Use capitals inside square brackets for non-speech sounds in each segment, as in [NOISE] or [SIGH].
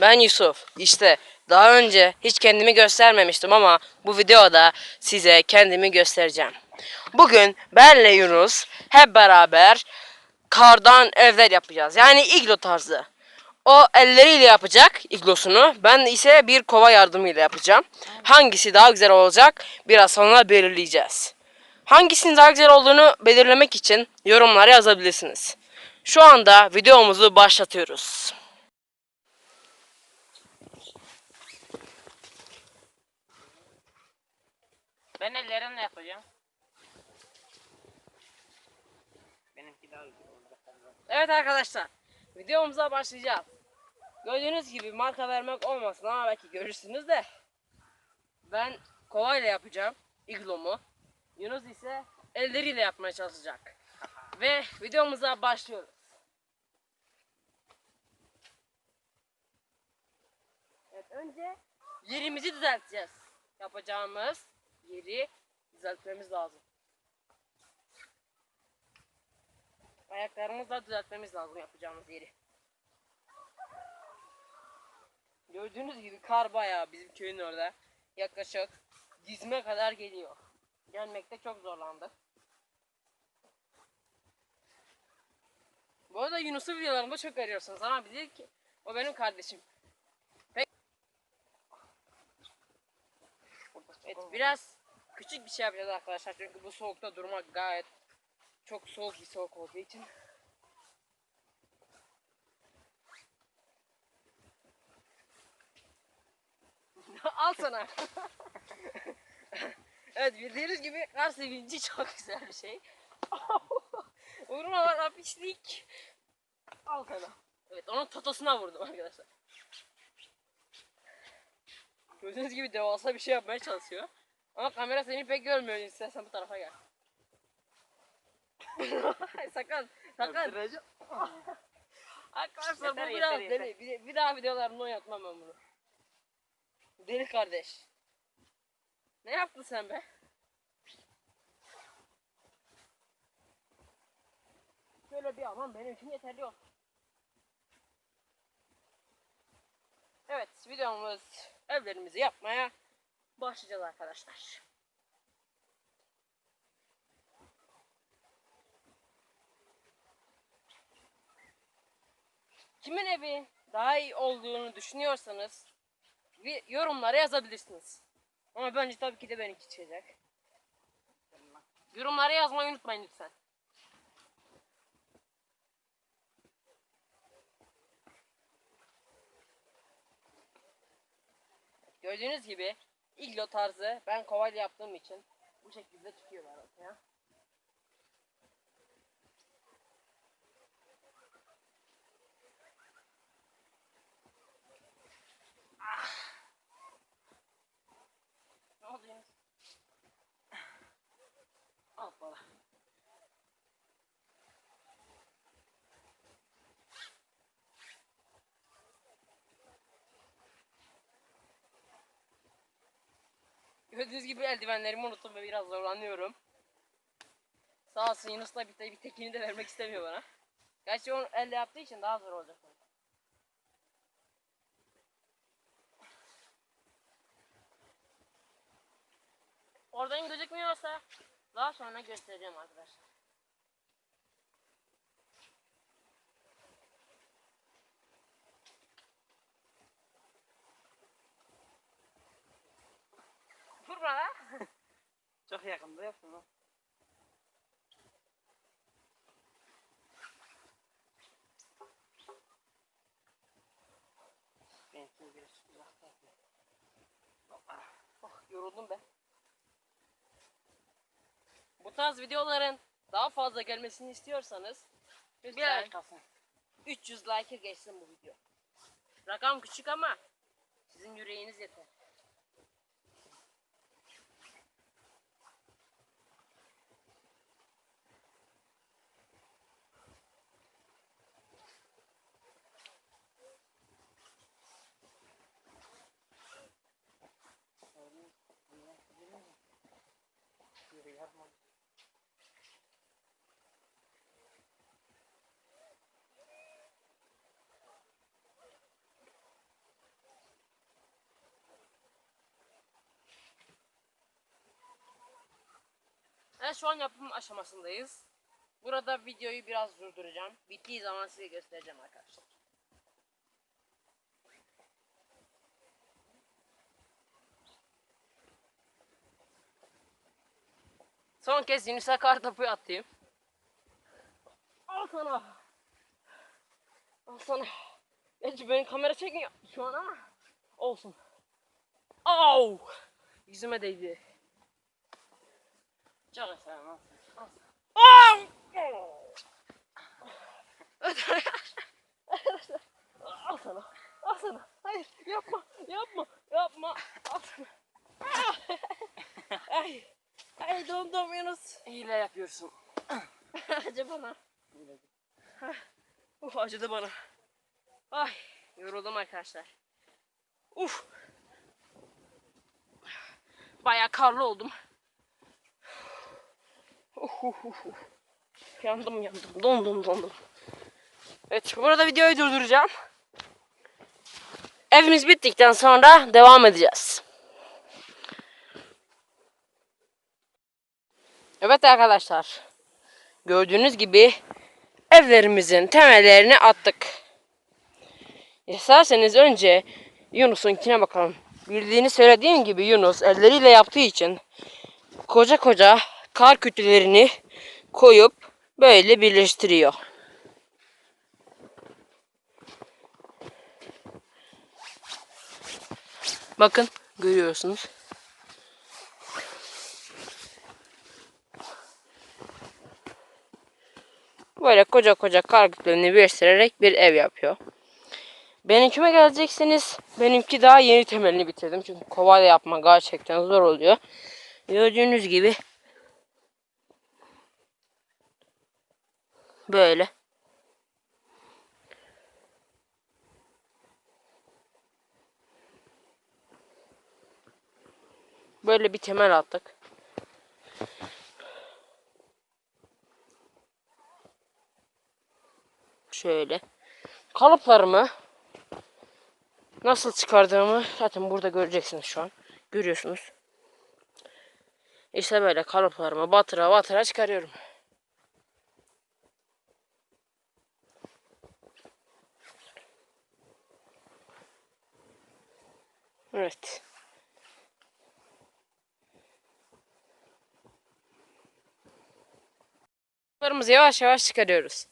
Ben Yusuf. İşte daha önce hiç kendimi göstermemiştim ama bu videoda size kendimi göstereceğim. Bugün benle Yunus hep beraber kardan evler yapacağız. Yani iglo tarzı. O elleriyle yapacak iglosunu. Ben ise bir kova yardımıyla yapacağım. Hangisi daha güzel olacak biraz sonra belirleyeceğiz. Hangisinin daha güzel olduğunu belirlemek için yorumlara yazabilirsiniz. Şu anda videomuzu başlatıyoruz. Ben ellerimle yapacağım. Benimki daha güzel olacak. Evet arkadaşlar, videomuza başlayacağız. Gördüğünüz gibi marka vermek olmasın ama belki görürsünüz de. Ben kovayla yapacağım iglomu. Yunus ise elleriyle yapmaya çalışacak. Ve videomuza başlıyoruz. Evet önce yerimizi düzelteceğiz. Yapacağımız yeri düzeltmemiz lazım. Ayaklarımızı da düzeltmemiz lazım yapacağımız yeri. Gördüğünüz gibi kar bayağı bizim köyün orada. Yaklaşık dizime kadar geliyor. Gelmekte çok zorlandık. Bu arada Yunus'u videolarımda çok arıyorsunuz ama ki o benim kardeşim. Evet biraz küçük bir şey yapacağız arkadaşlar çünkü bu soğukta durmak gayet çok soğuk bir soğuk olduğu için. [LAUGHS] Al sana. [LAUGHS] evet bildiğiniz gibi kar sevinci çok güzel bir şey. [LAUGHS] Vurma bana pislik. Al sana. Evet onun totosuna vurdum arkadaşlar. Gördüğünüz gibi devasa bir şey yapmaya çalışıyor. Ama kamera seni pek görmüyor. İstersen bu tarafa gel. [LAUGHS] sakın, sakın. Arkadaşlar bu Yeter, biraz yeter, deli. Bir, bir daha videolarını oynatmam ben bunu. Deli kardeş. Ne yaptın sen be? Şöyle bir aman benim için yeterli yok. Evet videomuz evlerimizi yapmaya başlayacağız arkadaşlar. Kimin evi daha iyi olduğunu düşünüyorsanız bir yorumlara yazabilirsiniz. Ama bence tabii ki de benimki çıkacak. Yorumlara yazmayı unutmayın lütfen. Gördüğünüz gibi iglo tarzı ben kovayla yaptığım için bu şekilde çıkıyorlar ortaya. Ne oldu Yunus? Al bana. Gördüğünüz gibi eldivenlerimi unuttum ve biraz zorlanıyorum. Sağ olsun Yunus da bir, bir tekini de vermek istemiyor bana. Gerçi onu elle yaptığı için daha zor olacak. Oradan gözükmüyorsa daha sonra göstereceğim arkadaşlar. Vur bana. Çok yakında yaptın ha. Benimkini biraz uzakta yapayım. Oh, yoruldum be. Bu tarz videoların daha fazla gelmesini istiyorsanız lütfen like alsın. 300 like'ı geçsin bu video. Rakam küçük ama sizin yüreğiniz yeter. Evet şu an yapım aşamasındayız. Burada videoyu biraz durduracağım. Bittiği zaman size göstereceğim arkadaşlar. Son kez Yunus'a kar topu atayım. Al sana. Al sana. Gerçi benim kamera çekmiyor şu an ama. Olsun. Au! Yüzüme değdi. Çok lan. Au! Al sana. Al sana. Hayır yapma. Yapma. Yapma. Al sana. Ay. Ay dondum Yunus. Hile yapıyorsun. Acı bana. Uf acıdı bana. Ay yoruldum arkadaşlar. Uf. Bayağı karlı oldum. Uf. Yandım yandım. Dondum dondum. Evet burada videoyu durduracağım. Evimiz bittikten sonra devam edeceğiz. Evet arkadaşlar. Gördüğünüz gibi evlerimizin temellerini attık. İsterseniz önce Yunus'unkine bakalım. Bildiğini söylediğim gibi Yunus elleriyle yaptığı için koca koca kar kütlelerini koyup böyle birleştiriyor. Bakın görüyorsunuz. Böyle koca koca kar kütlelerini birleştirerek bir ev yapıyor. Benimkime geleceksiniz. Benimki daha yeni temelini bitirdim. Çünkü kovayla yapma gerçekten zor oluyor. Gördüğünüz gibi böyle. Böyle bir temel attık. Şöyle. Kalıplarımı nasıl çıkardığımı zaten burada göreceksiniz şu an. Görüyorsunuz. İşte böyle kalıplarımı batıra batıra çıkarıyorum. Evet. Kalıplarımızı yavaş yavaş çıkarıyoruz.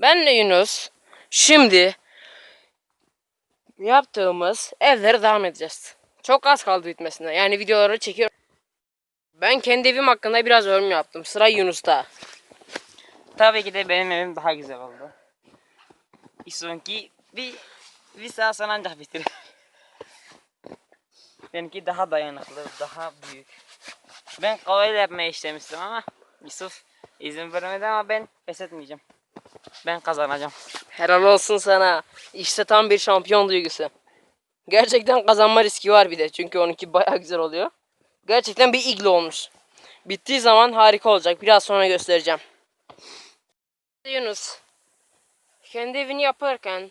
Ben de Yunus şimdi yaptığımız evlere devam edeceğiz. Çok az kaldı bitmesine. Yani videoları çekiyorum. Ben kendi evim hakkında biraz yorum yaptım. Sıra Yunus'ta. Tabii ki de benim evim daha güzel oldu. İsonki bir bir saat sonra ancak bitirir. Benimki daha dayanıklı, daha büyük. Ben kovayla yapmayı istemiştim ama Yusuf izin vermedi ama ben pes etmeyeceğim. Ben kazanacağım. Helal olsun sana. İşte tam bir şampiyon duygusu. Gerçekten kazanma riski var bir de. Çünkü onunki baya güzel oluyor. Gerçekten bir iglo olmuş. Bittiği zaman harika olacak. Biraz sonra göstereceğim. Yunus. Kendi evini yaparken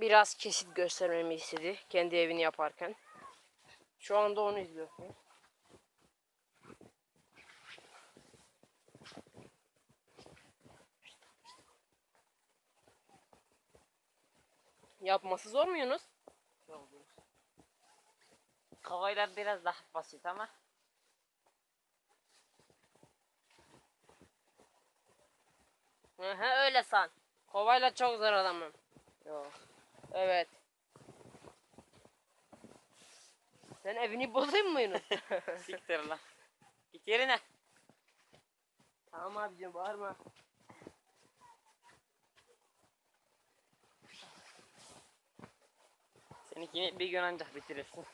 biraz kesit göstermemi istedi. Kendi evini yaparken. Şu anda onu izliyorsunuz. Yapması zor mu Yunus? Kovaylar biraz daha basit ama hı öyle san. Kovayla çok zor adamım. yok. Evet. Sen evini bozayım mı Yunus? [LAUGHS] Siktir lan. Git yerine. tamam abicim bağırma. Seninkini bir gün ancak bitirirsin.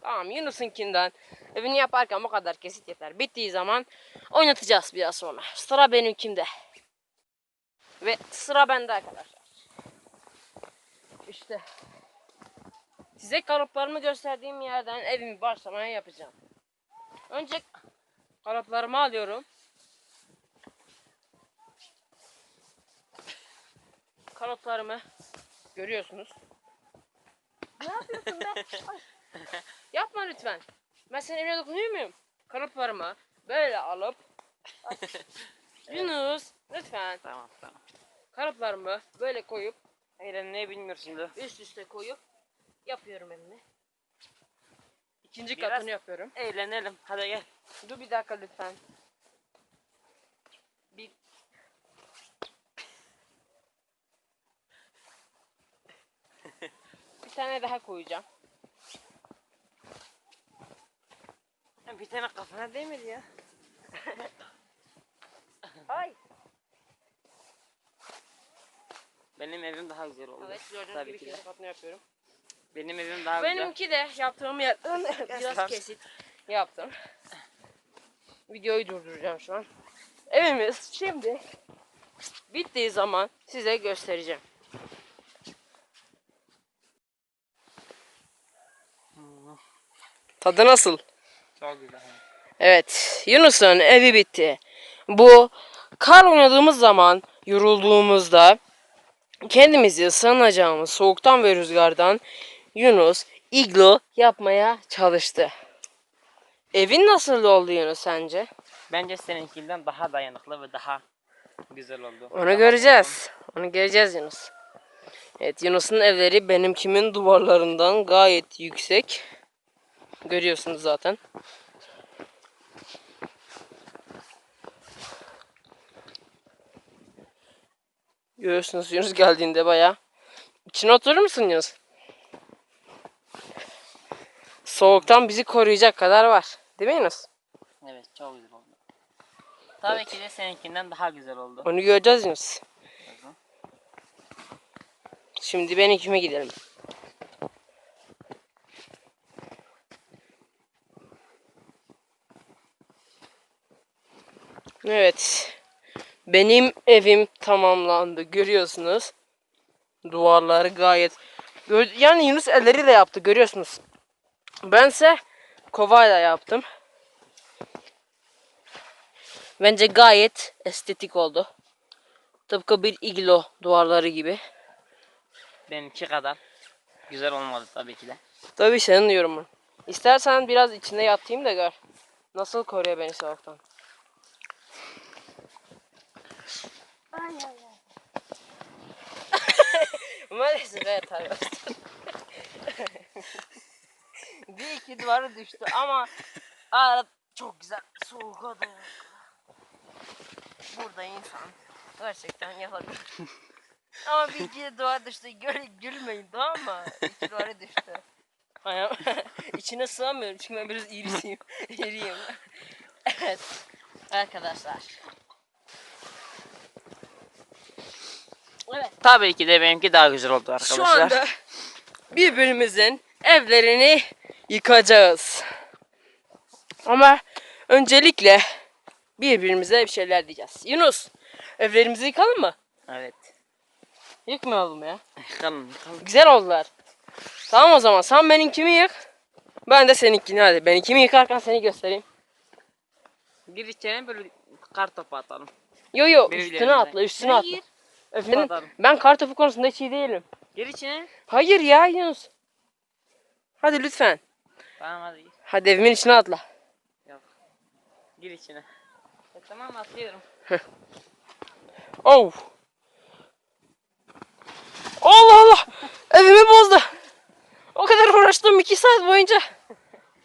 Tamam Yunus'unkinden evini yaparken bu kadar kesit yeter. Bittiği zaman oynatacağız biraz sonra. Sıra benimkinde. Ve sıra bende arkadaşlar. İşte. Size kalıplarımı gösterdiğim yerden evimi başlamaya yapacağım. Önce kalıplarımı alıyorum. Kalıplarımı görüyorsunuz. Ne yapıyorsun be? [LAUGHS] Ay. Yapma lütfen. Ben senin evine dokunuyor muyum? Kalıplarımı böyle alıp [LAUGHS] Yunus lütfen Tamam tamam. kalıplarımı böyle koyup Eğlenmeyi bilmiyorsun şimdi. üst üste koyup yapıyorum elini. İkinci Biraz- katını yapıyorum. Eğlenelim. Hadi gel. Dur bir dakika lütfen. Bir Bir tane daha koyacağım. Bir tane kafana değmedi ya. [LAUGHS] Ay. Benim evim daha güzel oldu. Evet gördüğünüz Tabii gibi ki de. ikinci katını yapıyorum. Benim evim daha güzel. Benimki de yaptığım yerden biraz kesit yaptım. Videoyu durduracağım şu an. Evimiz şimdi bittiği zaman size göstereceğim. Tadı nasıl? Çok güzel. Evet, Yunus'un evi bitti. Bu kar oynadığımız zaman yorulduğumuzda kendimizi ısınacağımız soğuktan ve rüzgardan Yunus iglo yapmaya çalıştı. Evin nasıl oldu Yunus sence? Bence seninkinden daha dayanıklı ve daha güzel oldu. Onu göreceğiz. Onu göreceğiz Yunus. Evet Yunus'un evleri benimkimin duvarlarından gayet yüksek. Görüyorsunuz zaten. Görüyorsunuz Yunus geldiğinde baya. İçine oturur musun Yunus? Soğuktan bizi koruyacak kadar var. Değil mi Yunus? Evet çok güzel oldu. Tabii ki de seninkinden daha güzel oldu. Onu göreceğiz Yunus. Şimdi benimkime gidelim. Evet. Benim evim tamamlandı. Görüyorsunuz. Duvarları gayet yani Yunus elleriyle yaptı görüyorsunuz. Bense kovayla yaptım. Bence gayet estetik oldu. Tıpkı bir iglo duvarları gibi. Benimki kadar güzel olmadı tabii ki de. Tabii senin yorumun. İstersen biraz içinde yatayım da gör. Nasıl koruyor beni soğuktan. Maalesef evet arkadaşlar. Bir iki duvarı düştü ama arada çok güzel soğuk oldu. Burada insan gerçekten yapabilir. ama bir iki duvar düştü. Gül, gülmeyin tamam mı? İki duvarı düştü. Ayağım [LAUGHS] içine sığamıyorum çünkü ben biraz irisiyim. [LAUGHS] İriyim. evet. Arkadaşlar. Evet. Tabii ki de benimki daha güzel oldu arkadaşlar. Şu anda birbirimizin evlerini yıkacağız. Ama öncelikle birbirimize bir şeyler diyeceğiz. Yunus, evlerimizi yıkalım mı? Evet. Yıkmayalım ya. Kalın kalın. Güzel oldular. Tamam o zaman sen benimkimi yık. Ben de seninkini hadi. Benimkimi yıkarken seni göstereyim. Bir içine böyle kar topu atalım. Yo yo Birbirlerimize. üstüne atla üstüne atla. Hayır. Efendim Atalım. ben kartopu konusunda hiç iyi değilim. Gir içine. Hayır ya Yunus. Hadi lütfen. Tamam hadi gir. Hadi evimin içine atla. Yok. Gir içine. E, tamam atlıyorum. [LAUGHS] Oh. Allah Allah. Evimi bozdu. O kadar uğraştım iki saat boyunca.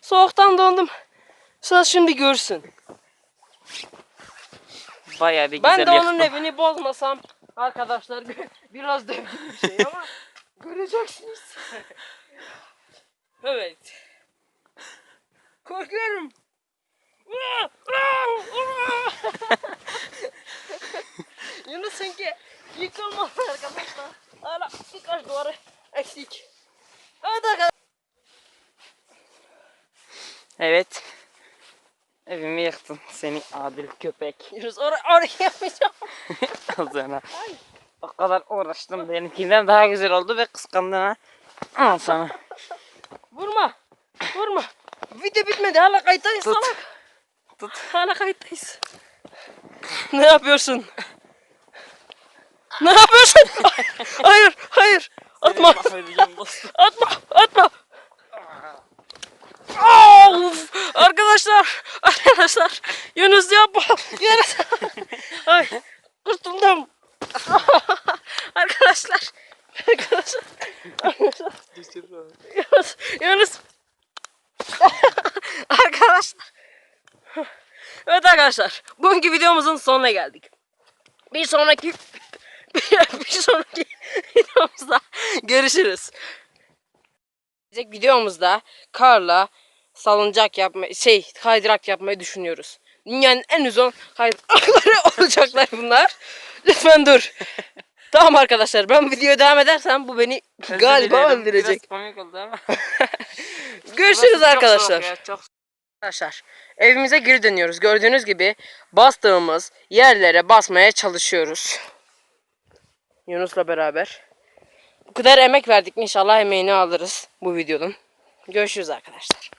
Soğuktan dondum. Sen şimdi görsün. Bayağı bir Ben güzel de onun yaktım. evini bozmasam arkadaşlar biraz da bir şey ama [LAUGHS] göreceksiniz. [LAUGHS] evet. Korkuyorum. [LAUGHS] Yunus çünkü yıkılmadı arkadaşlar. Hala birkaç duvarı eksik. Evet arkadaşlar. Evet. Evimi yıktın seni adil köpek. [LAUGHS] Yunus or oraya yapmayacağım. [LAUGHS] Al sana. O kadar uğraştım benimkinden daha güzel oldu ve kıskandın ha. Al sana. Vurma. Vurma. Video bitmedi hala kayıttayız Tut. salak. Tut. Hala kayıttayız. ne yapıyorsun? Ne yapıyorsun? [LAUGHS] hayır, hayır. Atma, atma, atma. Of! Arkadaşlar Arkadaşlar, Yunus yapma. Yunus. Ay, kurtuldum. [LAUGHS] arkadaşlar, arkadaşlar. Yunus, Yunus. [LAUGHS] arkadaşlar. Evet arkadaşlar, bugünkü videomuzun sonuna geldik. Bir sonraki [LAUGHS] bir sonraki videomuzda görüşürüz. Gelecek videomuzda karla salıncak yapma şey kaydırak yapmayı düşünüyoruz. Dünyanın en uzun kaydırakları [LAUGHS] olacaklar bunlar. Lütfen dur. tamam arkadaşlar ben videoya devam edersem bu beni Özür galiba dilerim, öldürecek. Biraz komik oldu ama. Görüşürüz Burası çok arkadaşlar. soğuk ya, çok Arkadaşlar evimize geri dönüyoruz. Gördüğünüz gibi bastığımız yerlere basmaya çalışıyoruz. Yunus'la beraber. Bu kadar emek verdik inşallah emeğini alırız bu videonun. Görüşürüz arkadaşlar.